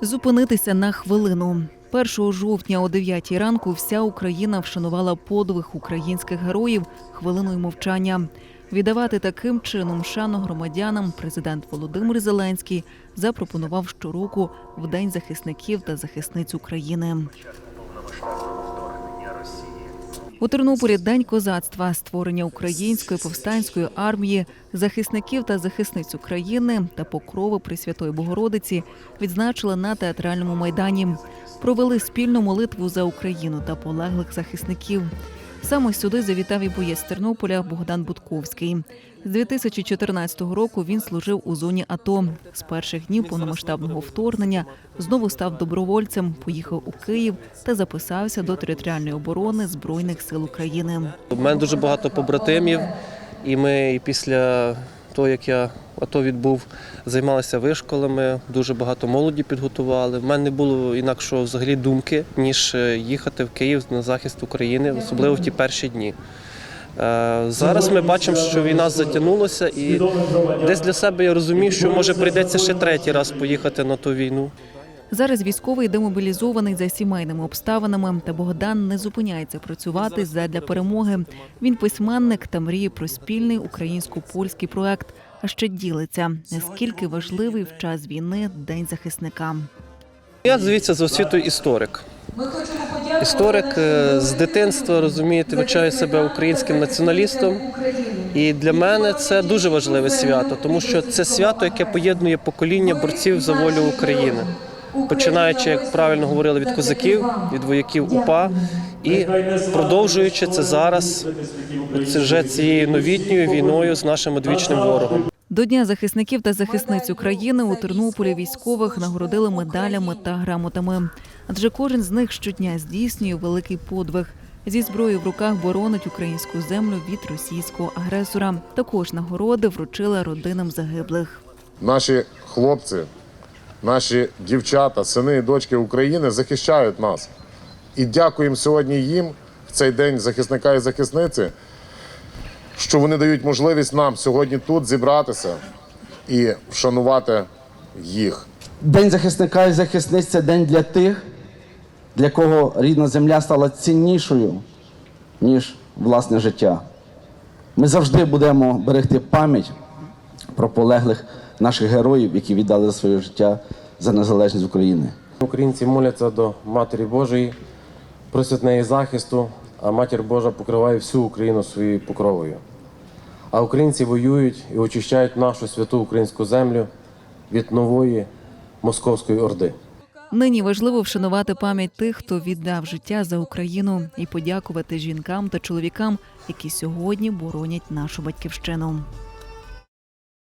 Зупинитися на хвилину. 1 жовтня о 9 ранку вся Україна вшанувала подвиг українських героїв хвилиною мовчання. Віддавати таким чином шану громадянам президент Володимир Зеленський запропонував щороку в День захисників та захисниць України. У Тернополі День козацтва, створення української повстанської армії, захисників та захисниць України та покрови Пресвятої Богородиці відзначили на театральному майдані. Провели спільну молитву за Україну та полеглих захисників. Саме сюди завітав і боєць Тернополя Богдан Будковський. З 2014 року він служив у зоні АТО. З перших днів повномасштабного вторгнення знову став добровольцем, поїхав у Київ та записався до територіальної оборони Збройних сил України. У мене дуже багато побратимів, і ми після того, як я АТО відбув, займалися вишколами, дуже багато молоді підготували. В мене не було інакшого взагалі думки, ніж е, їхати в Київ на захист України, особливо в ті перші дні. Е, Зараз ми бачимо, що війна затягнулася, і десь для себе я розумів, що може прийдеться ще третій раз поїхати на ту війну. Зараз військовий демобілізований за сімейними обставинами, та Богдан не зупиняється працювати задля перемоги. Він письменник та мріє про спільний українсько-польський проект. А ще ділиться наскільки важливий в час війни день захисника. Я звідси за освітою історик. Історик е, з дитинства розумієте, вивчаю себе українським націоналістом. І для мене це дуже важливе свято, тому що це свято, яке поєднує покоління борців за волю України, починаючи, як правильно говорили, від козаків, від вояків УПА, і продовжуючи це зараз, це вже цією новітньою війною з нашим одвічним ворогом. До Дня захисників та захисниць України у Тернополі військових нагородили медалями та грамотами. Адже кожен з них щодня здійснює великий подвиг. Зі зброєю в руках боронить українську землю від російського агресора. Також нагороди вручили родинам загиблих. Наші хлопці, наші дівчата, сини і дочки України захищають нас. І дякуємо сьогодні їм в цей день захисника і захисниці, що вони дають можливість нам сьогодні тут зібратися і вшанувати їх. День захисника і захисниць це день для тих, для кого рідна земля стала ціннішою, ніж власне життя. Ми завжди будемо берегти пам'ять про полеглих наших героїв, які віддали своє життя за незалежність України. Українці моляться до Матері Божої, просять неї захисту, а Матір Божа покриває всю Україну своєю покровою. А українці воюють і очищають нашу святу українську землю від нової московської орди. Нині важливо вшанувати пам'ять тих, хто віддав життя за Україну, і подякувати жінкам та чоловікам, які сьогодні боронять нашу батьківщину.